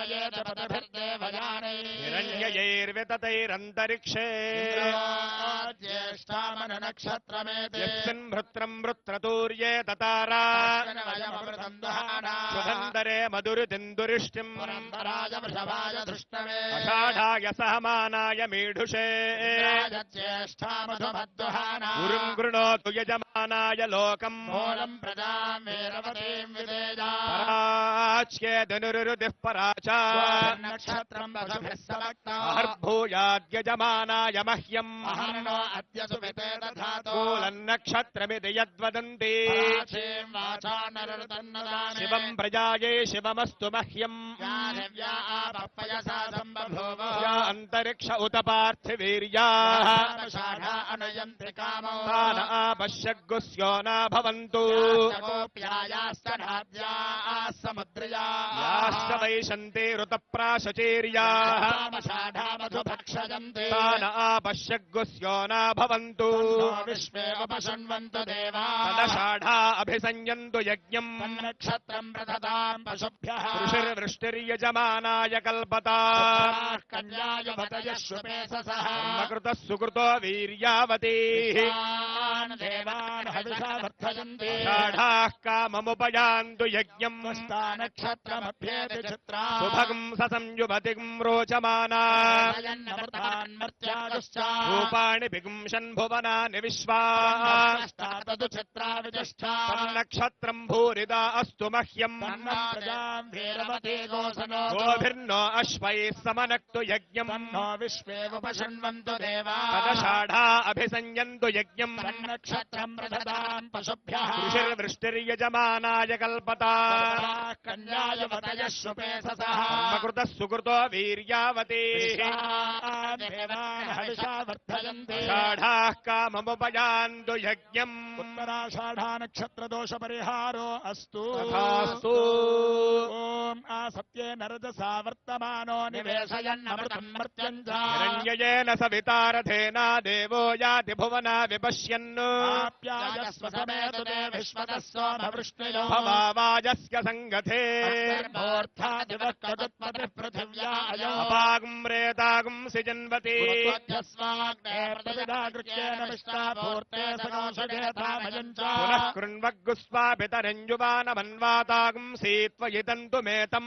ధారయేత పదభిర్దేవయానైः హిరణ్యయైర్వితతైరంతరిక్షే. జ్యేష్ఠామన నక్షత్రమేతే యస్మిన్ భృత్రం వృత్రతూర్యే తతారా. వయమృతం దహానా సుధందరే మధురితిందురిష్టిం. పురంధరాయ వృషభాయ ధృష్టమే. అషాఢాయ సహమానాయ మీఢుషే. జ్యేష్ఠామధుమద్దుహానా గురుం గృణోతు యజమానాయ లోకం మూలం ప్రజాం వీరవతీం విదేజా పరాచ్యేదనురుదిః పరాచ నక్షత్రం వసుభిः సమక్తా అహర్భూయాద్యజమానాయ మహ్యం. కూలన్నక్షత్రమిది యద్వదంతి శివం ప్రజాయే శివమస్తు మహ్యం అంతరిక్ష ఉత పార్థివీర్యా. ఆపశ్యగ్గుస్యో నా భవంతు. గోప్యాయాస్తనాద్యా याश्चवैशन्ते न भवन्तु विश्वेवपशृण्वन्त देवाषाढा अभिसंयन्तु यज्ञम्। नक्षत्रम् पशुभ्यः। ऋषिर्वृष्टिर्यजमानाय कल्पता। कन्यायुभतयश्वपेशसः कृतः सुकृतो वीर्यावतीः। देवान् हविषा षाढाः काममुपयान्तु यज्ञम्। स्थान హవిషా వర్ధయంతి షాఢాః కామముపయాంతు యజ్ఞం నక్షత్రమభ్యేతి చిత్రా సుభగం ససంయుమతిం రోచమానా. నమృతాన్ మర్త్యాగశ్చ. రూపాణి బిగుంషన్ భువనాని విశ్వా తదు చిత్రా విజష్ఠా తన్నక్షత్రం భూరిదా అస్తు మహ్యం. ప్రజాం వీరవతే గోసనో గోభిర్నో అశ్వైः సమనక్తు యజ్ఞం తన్నో విశ్వేవపశృణ్వంతు దేవా తదషాఢా అభిసంయంతు యజ్ఞం నక్షత్రం ప్రదదాం పశుభ్యః ఋషిర్వృష్టిర్యజమానాయ కల్పతా కన్యాయ వతయశ్వపేససః కృత సుకృతో వీర్యావతి షాఢాः కామముపయాంతు యజ్ఞం ఉత్తరాషాఢా నక్షత్ర దోష పరిహారో అస్తు ఓం ఆ సత్యే నరజసా వర్తమానో నివేశయన్నమృతం మర్త్యం చ హిరణ్యయేన సవితారథేనా దేవో యాతి భువనా విపశ్యన్ ఆప్యాయస్వ సమేతు తే విశ్వతः సోమవృష్ణిలో భవావాజస్య సంగతే कगत मा కదుత్పతి పృథివ్యా అయో అపాగుం రేతాగుం సిజన్వతి స్వాగ్నే ప్రతిదాగృత్యేన విష్టాపూర్తే సగోషడేతామయం చ పునః కృణ్వగ్గుస్వాపితరంజువానమన్వాతాగుం సీత్వయితంతు మేతం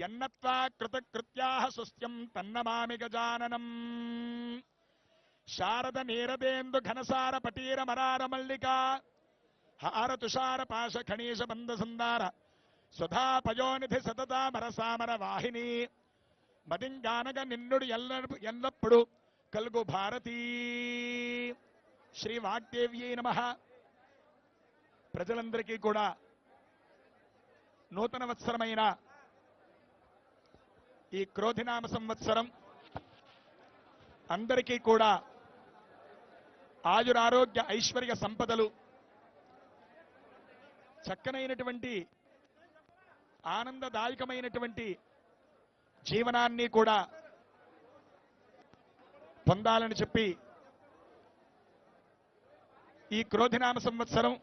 సంవాదో వాత్వరపా అపసృధ తన్నమామి గజాననం. శారద నీరదేందు ఘనసార పటీర మరార మల్లికా. హార తుషార పాశ ఖణీష బంధ సందార. సుధా పయోనిధి సతతామర మరసామర వాహిని. మదింగానగ నిన్నుడు ఎల్ల ఎల్లప్పుడు కలుగు భారతీ. శ్రీ వాగ్దేవ్యై నమ. ప్రజలందరికీ కూడా నూతన వత్సరమైన ఈ క్రోధినామ సంవత్సరం అందరికీ కూడా ఆయురారోగ్య ఐశ్వర్య సంపదలు చక్కనైనటువంటి ఆనందదాయకమైనటువంటి జీవనాన్ని కూడా పొందాలని చెప్పి ఈ క్రోధినామ సంవత్సరం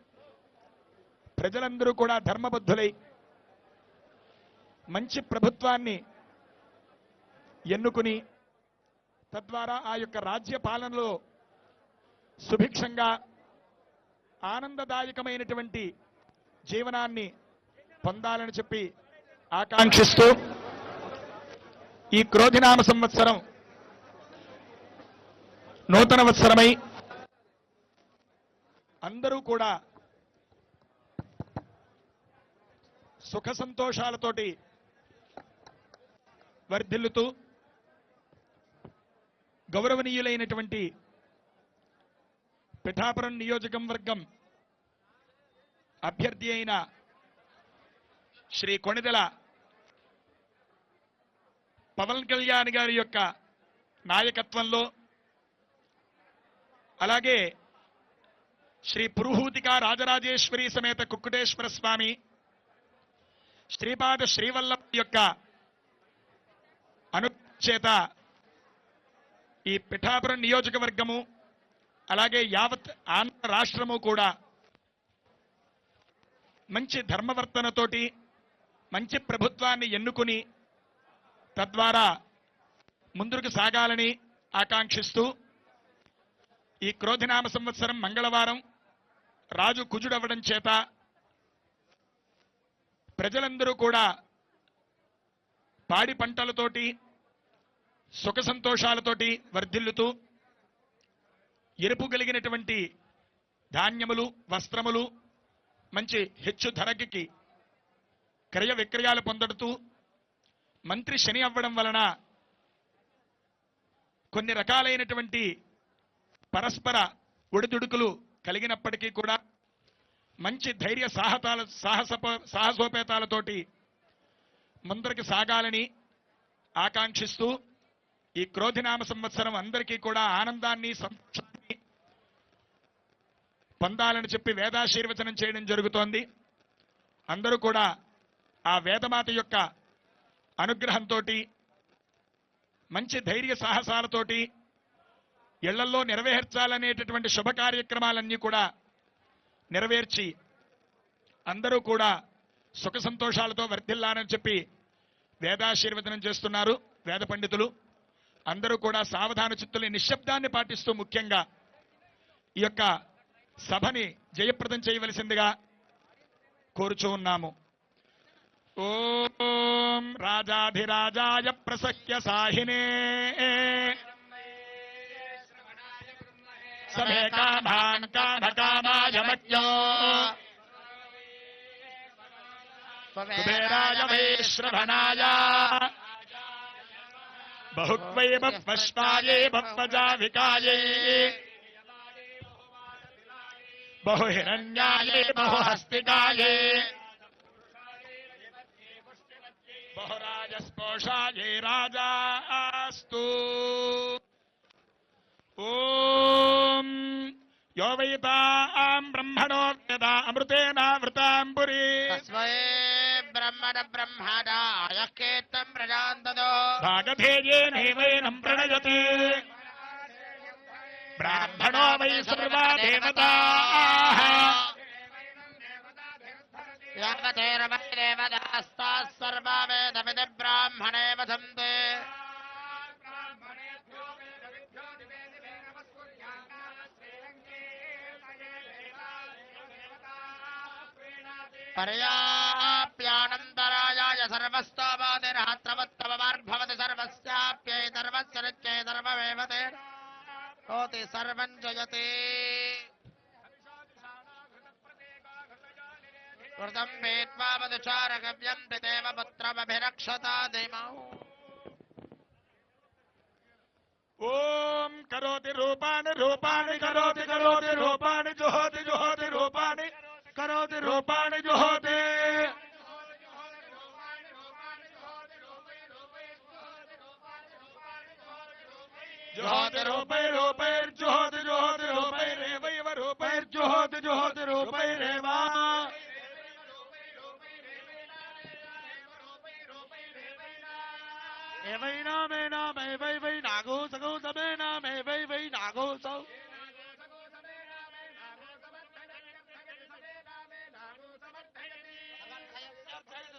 ప్రజలందరూ కూడా ధర్మబద్ధులై మంచి ప్రభుత్వాన్ని ఎన్నుకుని తద్వారా ఆ యొక్క రాజ్య పాలనలో సుభిక్షంగా ఆనందదాయకమైనటువంటి జీవనాన్ని పొందాలని చెప్పి ఆకాంక్షిస్తూ ఈ క్రోధినామ సంవత్సరం నూతన వత్సరమై అందరూ కూడా సుఖ సంతోషాలతోటి వర్ధిల్లుతూ గౌరవనీయులైనటువంటి పిఠాపురం నియోజకం వర్గం అభ్యర్థి అయిన శ్రీ కొణిదెల పవన్ కళ్యాణ్ గారి యొక్క నాయకత్వంలో అలాగే శ్రీ పురుహూతిక రాజరాజేశ్వరి సమేత కుక్కుటేశ్వర స్వామి శ్రీపాద శ్రీవల్లభ యొక్క అనుచేత ఈ పిఠాపురం నియోజకవర్గము అలాగే యావత్ ఆంధ్ర రాష్ట్రము కూడా మంచి ధర్మవర్తనతోటి మంచి ప్రభుత్వాన్ని ఎన్నుకుని తద్వారా ముందుకు సాగాలని ఆకాంక్షిస్తూ ఈ క్రోధినామ సంవత్సరం మంగళవారం రాజు కుజుడవ్వడం చేత ప్రజలందరూ కూడా పాడి పంటలతోటి సుఖ సంతోషాలతోటి వర్ధిల్లుతూ ఎరుపు కలిగినటువంటి ధాన్యములు వస్త్రములు మంచి హెచ్చు ధరకి క్రయ విక్రయాలు పొందడుతూ మంత్రి శని అవ్వడం వలన కొన్ని రకాలైనటువంటి పరస్పర ఒడిదుడుకులు కలిగినప్పటికీ కూడా మంచి ధైర్య సాహతాల సాహస సాహసోపేతాలతోటి ముందరికి సాగాలని ఆకాంక్షిస్తూ ఈ క్రోధినామ సంవత్సరం అందరికీ కూడా ఆనందాన్ని సంతోషాన్ని పొందాలని చెప్పి వేదాశీర్వచనం చేయడం జరుగుతోంది. అందరూ కూడా ఆ వేదమాత యొక్క అనుగ్రహంతో మంచి ధైర్య సాహసాలతోటి ఇళ్ళల్లో నెరవేర్చాలనేటటువంటి శుభ కార్యక్రమాలన్నీ కూడా నెరవేర్చి అందరూ కూడా సుఖ సంతోషాలతో వర్ధిల్లాలని చెప్పి వేదాశీర్వచనం చేస్తున్నారు వేద పండితులు. అందరూ కూడా సావధాన చిత్తుల నిశ్శబ్దాన్ని పాటిస్తూ ముఖ్యంగా ఈ యొక్క సభని జయప్రదం చేయవలసిందిగా కోరుచూ ఉన్నాము. ఓం రాజాధిరాజాయ ప్రసహ్య సాహినే. సమే కామాన్ కుబేరాయ వై बहुत्वैव पश्वायै भवजाभिकायै बहुहिरण्यायै बहुहस्तिकायै। बहुराजस्पोषायै राजास्तु। ॐ यो वैताम् ब्रह्मणोऽप्यता अमृतेनावृताम् पुरी परब्रह्मणाय प्रणयति ब्राह्मणो वै सर्वा देवताः। देवतेरवै देवतास्ताः सर्वा वेदमिति ब्राह्मणेव सन्ति पर्याप्यानन्तरायाय सर्वस्तोमादिर्हत्रवत्तमवार्भवति सर्वस्याप्यैधर्मस्य नित्यैधर्ममेव करोति रूपाणि रूपाणि करोति करोति रूपाणि जुहोति जुहोति रूपाणि। करोति रूपाणि जुहोति। जुहोति रूपै रूपैर्जुहोति जुहोति रूपैरेवैव रूपैर्जुहोति जुहोति रूपैरेव। एवैनामेनामैवैव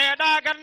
பேடாகன்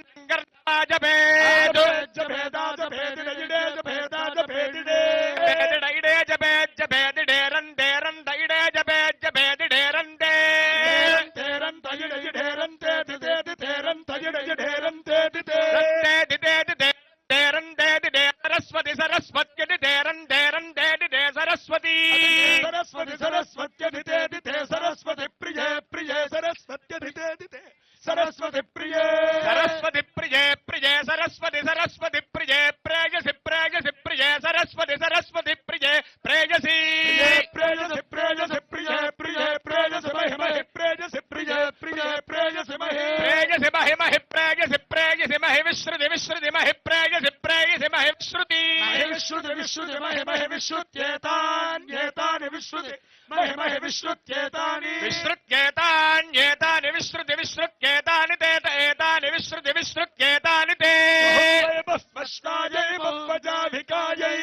विश्रुति महे महे विश्रुत्येतान्येतानि विश्रुति महे महे विश्रुत्येतानि विश्रुत्येतान्येतानि विश्रुति विश्रुत्येतानि ते एतानि विश्रुति विश्रुत्येतानि ते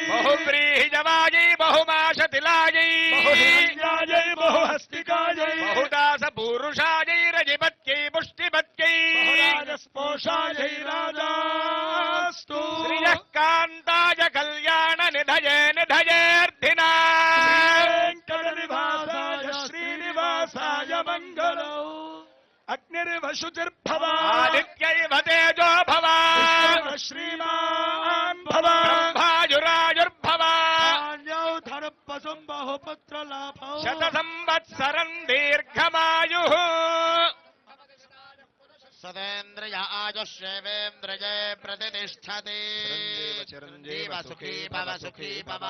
बहुव्रीहिजवायै बहुमाशतिलायै बहुहस्तिकायै रजिपत्यै पुष्टिपत्यै राजास्तु श्रियः कान्ताय कल्याण धजेन धजेऽर्थिना वेङ्कटनिवासाय श्रीनिवासाय मङ्गलौ अग्निर्वशुतिर्भवादित्यैव तेजो भवा श्रीमान् भवा भायुरायुर्भवा धनपशुं बहुपुत्रलाभौ शतसंवत्सरं दीर्घमायुः स्वदेन्द्रियाजुष्वेन्द्रिये प्रतिष्ठति। चिरञ्जीव सुखी भव सुखी भव।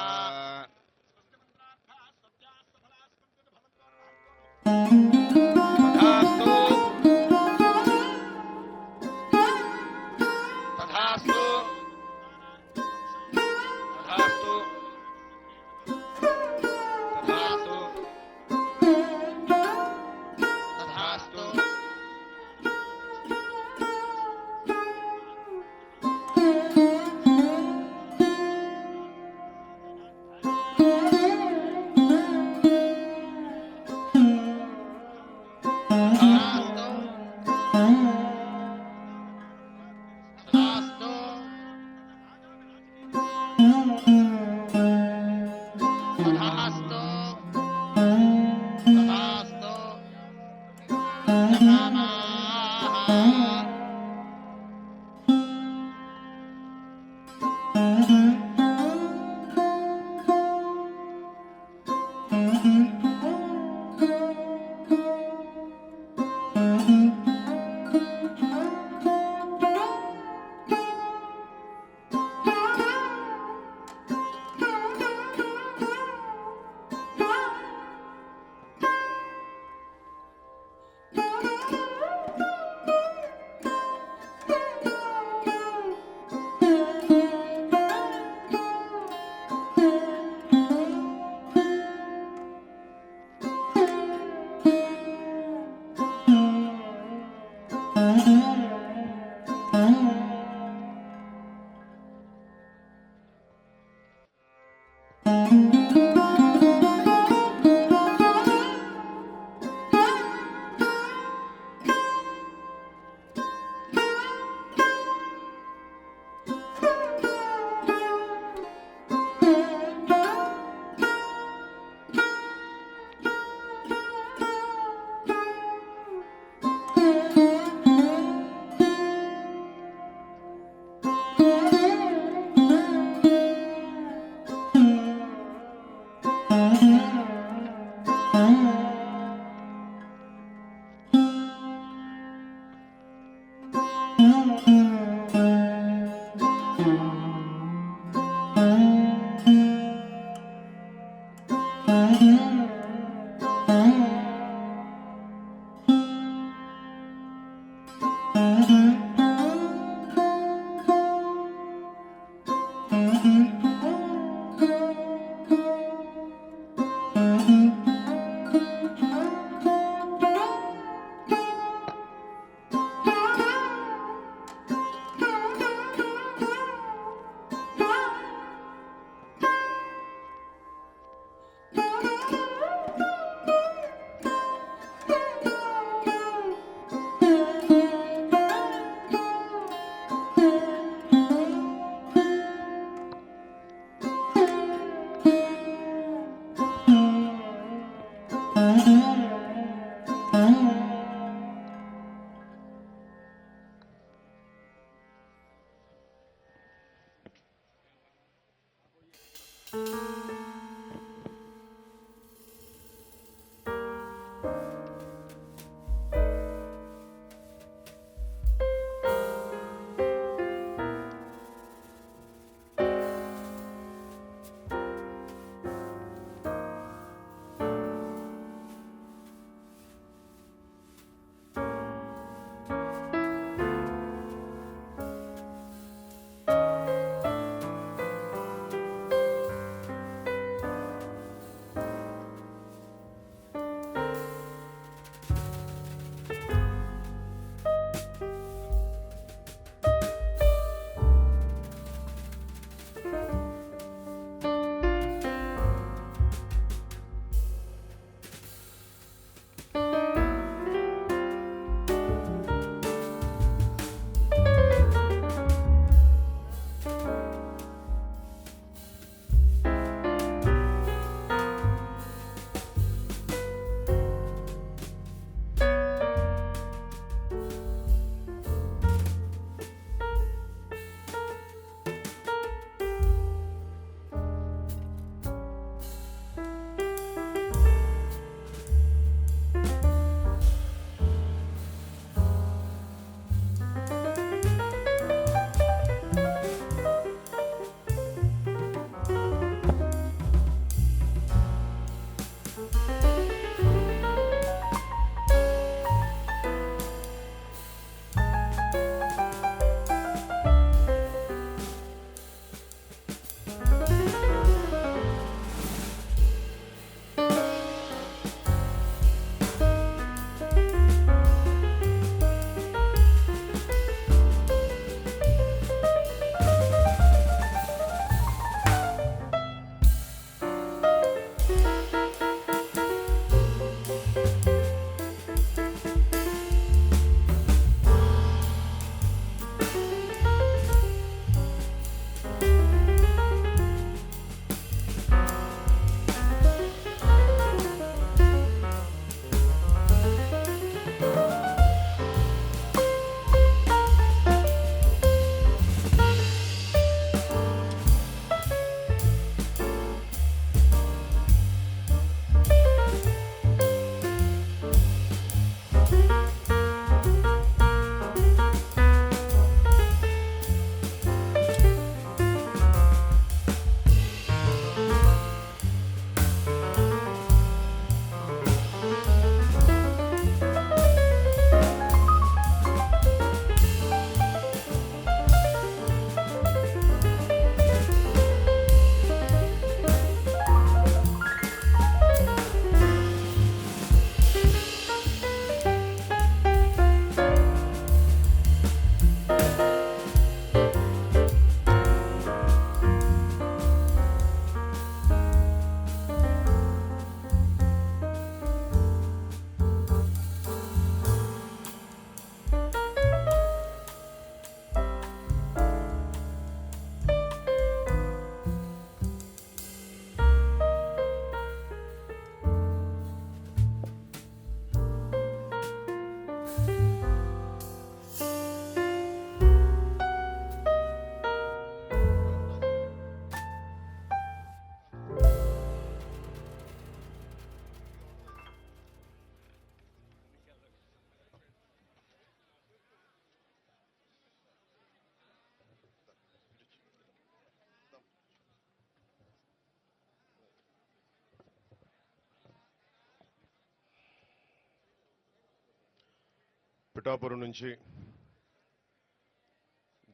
పిఠాపురం నుంచి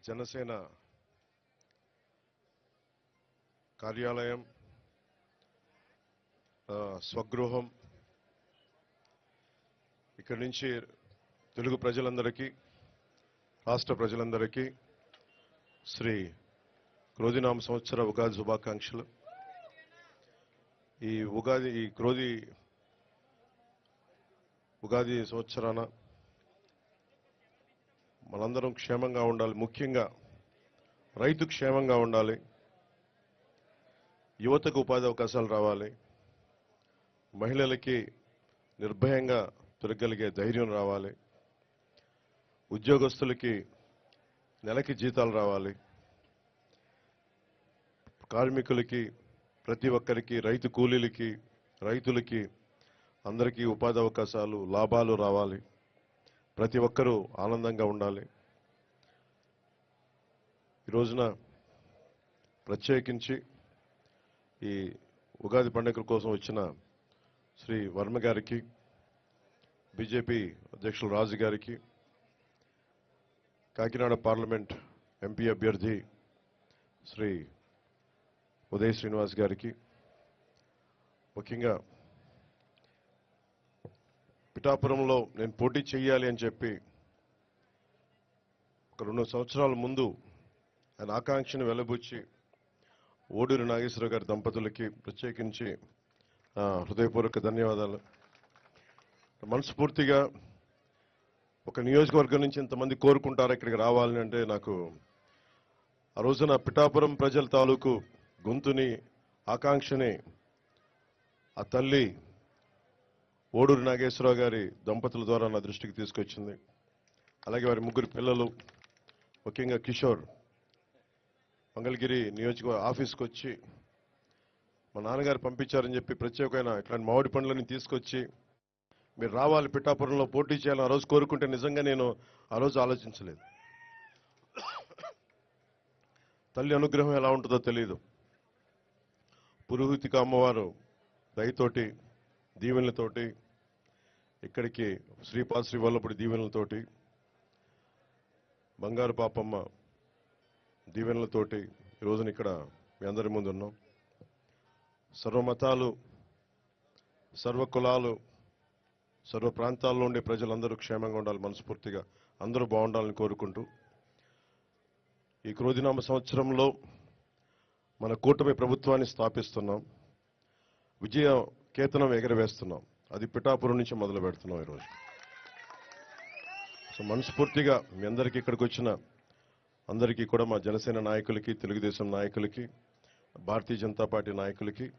జనసేన కార్యాలయం స్వగృహం ఇక్కడి నుంచి తెలుగు ప్రజలందరికీ రాష్ట్ర ప్రజలందరికీ శ్రీ క్రోధినామ సంవత్సర ఉగాది శుభాకాంక్షలు. ఈ ఉగాది ఈ క్రోధి ఉగాది సంవత్సరాన మనందరం క్షేమంగా ఉండాలి. ముఖ్యంగా రైతు క్షేమంగా ఉండాలి. యువతకు ఉపాధి అవకాశాలు రావాలి. మహిళలకి నిర్భయంగా తిరగలిగే ధైర్యం రావాలి. ఉద్యోగస్తులకి నెలకి జీతాలు రావాలి. కార్మికులకి ప్రతి ఒక్కరికి రైతు కూలీలకి రైతులకి అందరికీ ఉపాధి అవకాశాలు లాభాలు రావాలి. ప్రతి ఒక్కరూ ఆనందంగా ఉండాలి. ఈ రోజున ప్రత్యేకించి ఈ ఉగాది పండుగ కోసం వచ్చిన శ్రీ వర్మ గారికి బీజేపీ అధ్యక్షులు రాజు గారికి కాకినాడ పార్లమెంట్ ఎంపీ అభ్యర్థి శ్రీ ఉదయ్ శ్రీనివాస్ గారికి ముఖ్యంగా పిఠాపురంలో నేను పోటీ చేయాలి అని చెప్పి ఒక రెండు సంవత్సరాల ముందు ఆయన ఆకాంక్షను వెలబుచ్చి ఓడూరి నాగేశ్వర గారి దంపతులకి ప్రత్యేకించి హృదయపూర్వక ధన్యవాదాలు. మనస్ఫూర్తిగా ఒక నియోజకవర్గం నుంచి ఇంతమంది కోరుకుంటారు ఇక్కడికి రావాలని అంటే నాకు ఆ రోజున పిఠాపురం ప్రజల తాలూకు గొంతుని ఆకాంక్షని ఆ తల్లి ఓడూరి నాగేశ్వరరావు గారి దంపతుల ద్వారా నా దృష్టికి తీసుకొచ్చింది. అలాగే వారి ముగ్గురు పిల్లలు ముఖ్యంగా కిషోర్ మంగళగిరి నియోజక ఆఫీస్కి వచ్చి మా నాన్నగారు పంపించారని చెప్పి ప్రత్యేకమైన ఇట్లాంటి మామిడి పండ్లని తీసుకొచ్చి మీరు రావాలి పిఠాపురంలో పోటీ చేయాలని ఆ రోజు కోరుకుంటే నిజంగా నేను ఆ రోజు ఆలోచించలేదు. తల్లి అనుగ్రహం ఎలా ఉంటుందో తెలియదు పురోహితిక అమ్మవారు దయతోటి దీవెనలతోటి ఇక్కడికి శ్రీపాద శ్రీ వల్లపుడి దీవెనలతోటి బంగారు పాపమ్మ దీవెనలతోటి ఈ రోజున ఇక్కడ మీ అందరి ముందు ఉన్నాం సర్వమతాలు సర్వ కులాలు సర్వ ప్రాంతాల్లో ఉండే ప్రజలందరూ క్షేమంగా ఉండాలి మనస్ఫూర్తిగా అందరూ బాగుండాలని కోరుకుంటూ ఈ క్రోధినామ సంవత్సరంలో మన కూటమి ప్రభుత్వాన్ని స్థాపిస్తున్నాం. విజయ కేతనం ఎగరవేస్తున్నాం. అది పిఠాపురం నుంచి మొదలు పెడుతున్నాం ఈరోజు. సో మనస్ఫూర్తిగా మీ అందరికీ ఇక్కడికి వచ్చిన అందరికీ కూడా మా జనసేన నాయకులకి తెలుగుదేశం నాయకులకి భారతీయ జనతా పార్టీ నాయకులకి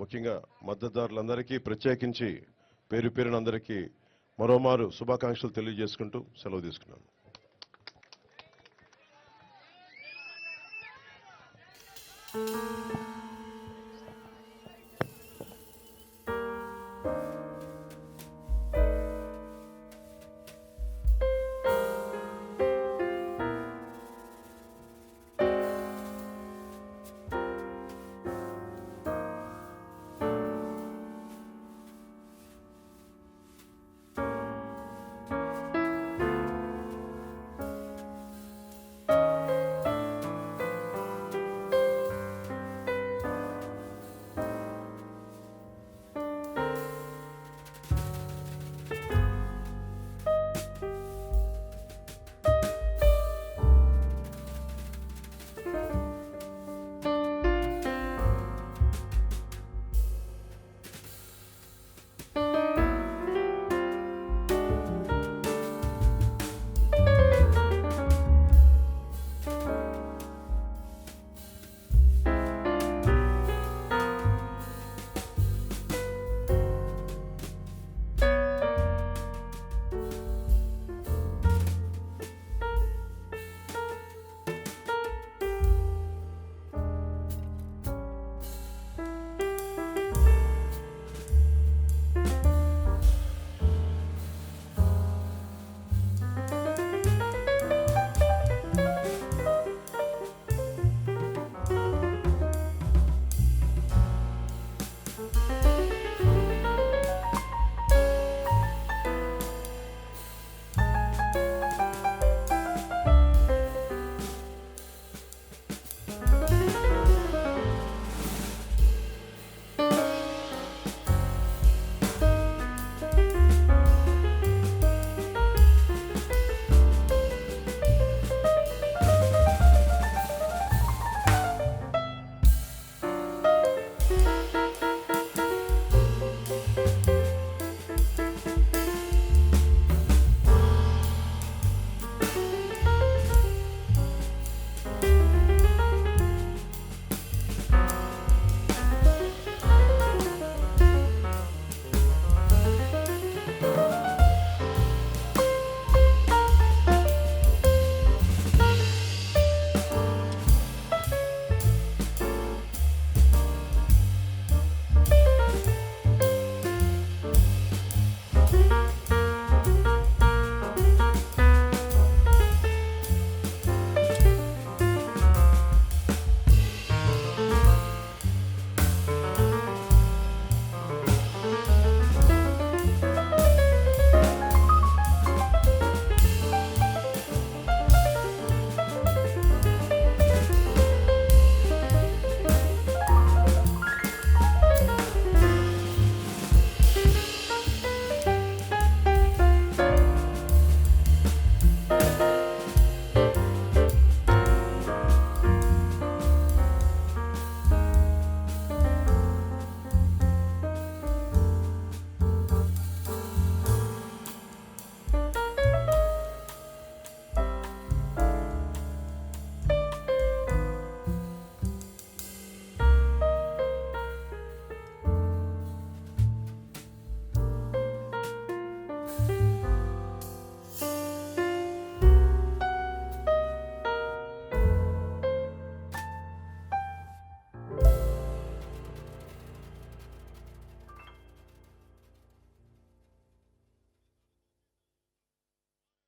ముఖ్యంగా మద్దతుదారులందరికీ ప్రత్యేకించి పేరు పేరున అందరికీ మరోమారు శుభాకాంక్షలు తెలియజేసుకుంటూ సెలవు తీసుకున్నాను.